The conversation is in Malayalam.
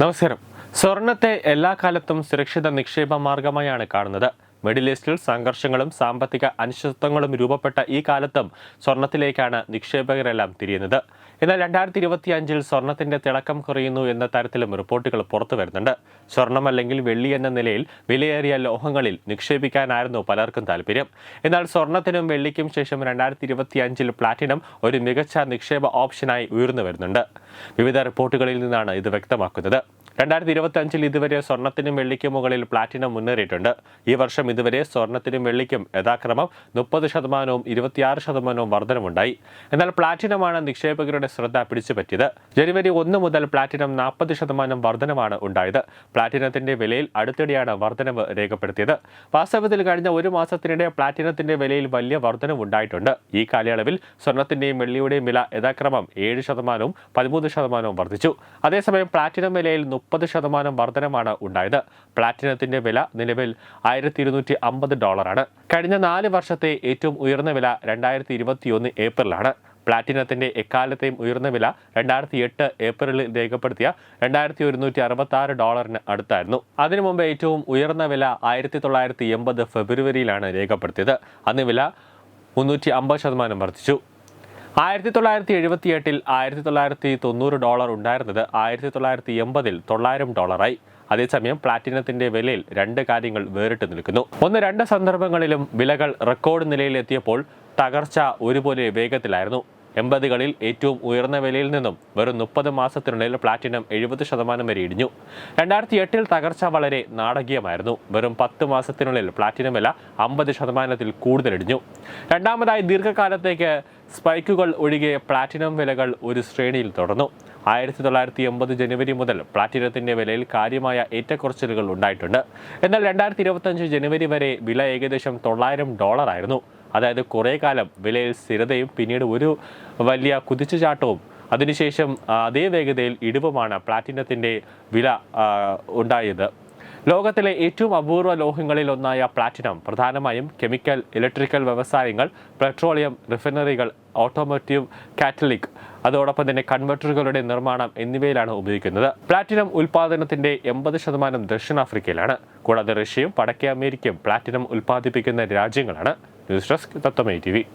നമസ്കാരം. സ്വർണത്തെ എല്ലാ കാലത്തും സുരക്ഷിത നിക്ഷേപ മാർഗമായാണ് കാണുന്നത്. മിഡിൽ ഈസ്റ്റിൽ സംഘർഷങ്ങളും സാമ്പത്തിക അനിശ്ചിതത്വങ്ങളും രൂപപ്പെട്ട ഈ കാലത്തും സ്വർണത്തിലേക്കാണ് നിക്ഷേപകരെല്ലാം തിരിയുന്നത്. എന്നാൽ രണ്ടായിരത്തി ഇരുപത്തി അഞ്ചിൽ സ്വർണത്തിന്റെ തിളക്കം കുറയുന്നു എന്ന തരത്തിലും റിപ്പോർട്ടുകൾ പുറത്തു വരുന്നുണ്ട്. സ്വർണം അല്ലെങ്കിൽ വെള്ളി എന്ന നിലയിൽ വിലയേറിയ ലോഹങ്ങളിൽ നിക്ഷേപിക്കാനായിരുന്നു പലർക്കും താല്പര്യം. എന്നാൽ സ്വർണത്തിനും വെള്ളിക്കും ശേഷം രണ്ടായിരത്തി ഇരുപത്തി അഞ്ചിൽ പ്ലാറ്റിനം ഒരു മികച്ച നിക്ഷേപ ഓപ്ഷനായി ഉയർന്നു വരുന്നുണ്ട്. വിവിധ റിപ്പോർട്ടുകളിൽ നിന്നാണ് ഇത് വ്യക്തമാക്കുന്നത്. രണ്ടായിരത്തി ഇരുപത്തി അഞ്ചിൽ ഇതുവരെ സ്വർണത്തിനും വെള്ളിക്കും മുകളിൽ പ്ലാറ്റിനം മുന്നേറിയിട്ടുണ്ട്. ഈ വർഷം ഇതുവരെ സ്വർണത്തിനും വെള്ളിക്കും യഥാക്രമം മുപ്പത് ശതമാനവും ഇരുപത്തിയാറ് ശതമാനവും വർധനമുണ്ടായി എന്നാൽ പ്ലാറ്റിനമാണ് നിക്ഷേപകരുടെ ശ്രദ്ധ പിടിച്ചുപറ്റിയത്. ജനുവരി ഒന്ന് മുതൽ പ്ലാറ്റിനം നാൽപ്പത് ശതമാനം വർധനമാണ് ഉണ്ടായത്. പ്ലാറ്റിനത്തിന്റെ വിലയിൽ അടുത്തിടെയാണ് വർധനവ് രേഖപ്പെടുത്തിയത്. വാസ്തവത്തിൽ കഴിഞ്ഞ ഒരു മാസത്തിനിടെ പ്ലാറ്റിനത്തിന്റെ വിലയിൽ വലിയ വർധനവ് ഉണ്ടായിട്ടുണ്ട്. ഈ കാലയളവിൽ സ്വർണത്തിന്റെയും വെള്ളിയുടെയും വില യഥാക്രമം ഏഴ് ശതമാനവും പതിമൂന്ന് ശതമാനവും വർദ്ധിച്ചു അതേസമയം പ്ലാറ്റിനം വിലയിൽ മുപ്പത് ശതമാനം വർധനമാണ് ഉണ്ടായത്. പ്ലാറ്റിനത്തിന്റെ വില നിലവിൽ ആയിരത്തി ഇരുന്നൂറ്റി അമ്പത് ഡോളറാണ്. കഴിഞ്ഞ നാല് വർഷത്തെ ഏറ്റവും ഉയർന്ന വില രണ്ടായിരത്തി ഇരുപത്തിയൊന്ന് ഏപ്രിലാണ്. പ്ലാറ്റിനത്തിന്റെ എക്കാലത്തെയും ഉയർന്ന വില രണ്ടായിരത്തി എട്ട് ഏപ്രിലിൽ രേഖപ്പെടുത്തിയ രണ്ടായിരത്തി ഒരുന്നൂറ്റി അറുപത്തി ആറ് ഡോളറിന് അടുത്തായിരുന്നു. അതിനു മുമ്പ് ഏറ്റവും ഉയർന്ന വില ആയിരത്തി തൊള്ളായിരത്തി എൺപത് ഫെബ്രുവരിയിലാണ് രേഖപ്പെടുത്തിയത്. അന്ന് വില മുന്നൂറ്റി അമ്പത് ശതമാനം വർദ്ധിച്ചു. ആയിരത്തി തൊള്ളായിരത്തി എഴുപത്തി എട്ടിൽ ആയിരത്തി തൊള്ളായിരത്തി തൊണ്ണൂറ് ഡോളർ ഉണ്ടായിരുന്നത് ആയിരത്തി തൊള്ളായിരത്തി എൺപതിൽ തൊള്ളായിരം ഡോളറായി. അതേസമയം പ്ലാറ്റിനത്തിന്റെ വിലയിൽ രണ്ട് കാര്യങ്ങൾ വേറിട്ട് നിൽക്കുന്നു. ഒന്ന് രണ്ട് സന്ദർഭങ്ങളിലും വിലകൾ റെക്കോർഡ് നിലയിലെത്തിയപ്പോൾ തകർച്ച ഒരുപോലെ വേഗത്തിലായിരുന്നു. എൺപതുകളിൽ ഏറ്റവും ഉയർന്ന വിലയിൽ നിന്നും വെറും മുപ്പത് മാസത്തിനുള്ളിൽ പ്ലാറ്റിനം എഴുപത് ശതമാനം വരെ ഇടിഞ്ഞു. രണ്ടായിരത്തി എട്ടിൽ തകർച്ച വളരെ നാടകീയമായിരുന്നു. വെറും പത്ത് മാസത്തിനുള്ളിൽ പ്ലാറ്റിനം വില അമ്പത് ശതമാനത്തിൽ കൂടുതൽ ഇടിഞ്ഞു. രണ്ടാമതായി ദീർഘകാലത്തേക്ക് സ്പൈക്കുകൾ ഒഴികെ പ്ലാറ്റിനം വിലകൾ ഒരു ശ്രേണിയിൽ തുടർന്നു. ആയിരത്തി തൊള്ളായിരത്തി എൺപത് ജനുവരി മുതൽ പ്ലാറ്റിനത്തിന്റെ വിലയിൽ കാര്യമായ ഏറ്റക്കുറച്ചിലുകൾ ഉണ്ടായിട്ടുണ്ട്. എന്നാൽ രണ്ടായിരത്തി ഇരുപത്തഞ്ച് ജനുവരി വരെ വില ഏകദേശം തൊള്ളായിരം ഡോളർ ആയിരുന്നു അതായത് കുറേ കാലം വിലയിൽ സ്ഥിരതയും പിന്നീട് ഒരു വലിയ കുതിച്ചുചാട്ടവും. അതിനുശേഷം അതേ വേഗതയിൽ ഇടിവുമാണ് പ്ലാറ്റിനത്തിന്റെ വില ഉണ്ടായത്. ലോകത്തിലെ ഏറ്റവും അപൂർവ ലോഹങ്ങളിൽ ഒന്നായ പ്ലാറ്റിനം പ്രധാനമായും കെമിക്കൽ ഇലക്ട്രിക്കൽ വ്യവസായങ്ങൾ പെട്രോളിയം റിഫൈനറികൾ ഓട്ടോമോട്ടീവ് കാറ്റലിക് അതോടൊപ്പം തന്നെ കൺവെർട്ടറുകളുടെ നിർമ്മാണം എന്നിവയിലാണ് ഉപയോഗിക്കുന്നത്. പ്ലാറ്റിനം ഉൽപാദനത്തിന്റെ എൺപത് ശതമാനം ദക്ഷിണാഫ്രിക്കയിലാണ്. കൂടാതെ റഷ്യയും വടക്കേ അമേരിക്കയും പ്ലാറ്റിനം ഉൽപ്പാദിപ്പിക്കുന്ന രാജ്യങ്ങളാണ്. Люстраск, Татамей ТВ.